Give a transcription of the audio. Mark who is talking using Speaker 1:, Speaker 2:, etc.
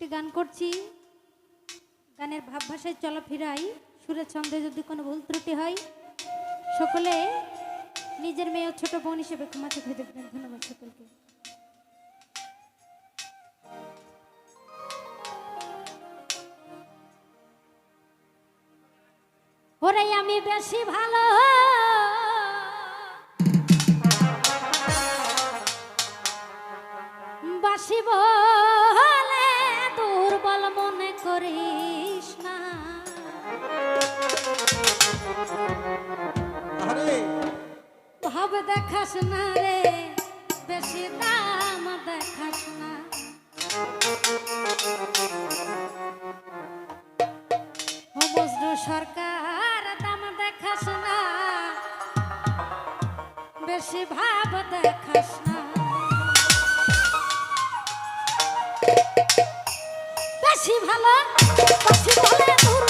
Speaker 1: একটি গান করছি। গানের ভাব ভাষায় চলাফেরাই সুরের ছন্দে যদি কোনো ভুল ত্রুটি হয়, সকলে নিজের মেয়ে ছোট বোন হিসেবে ক্ষমা চোখে দেখবেন। ধন্যবাদ সকলকে। ওরে আমি বেশি ভালো। বাসি বলে দুর্বল মনে করিস না। ভাব দেখাস না রে বেশি দাম দেখাস না। বজ্র সরকার দাম দেখাস না। বেশি ভাব দেখাস না। বেশি ভালো পাশি দূর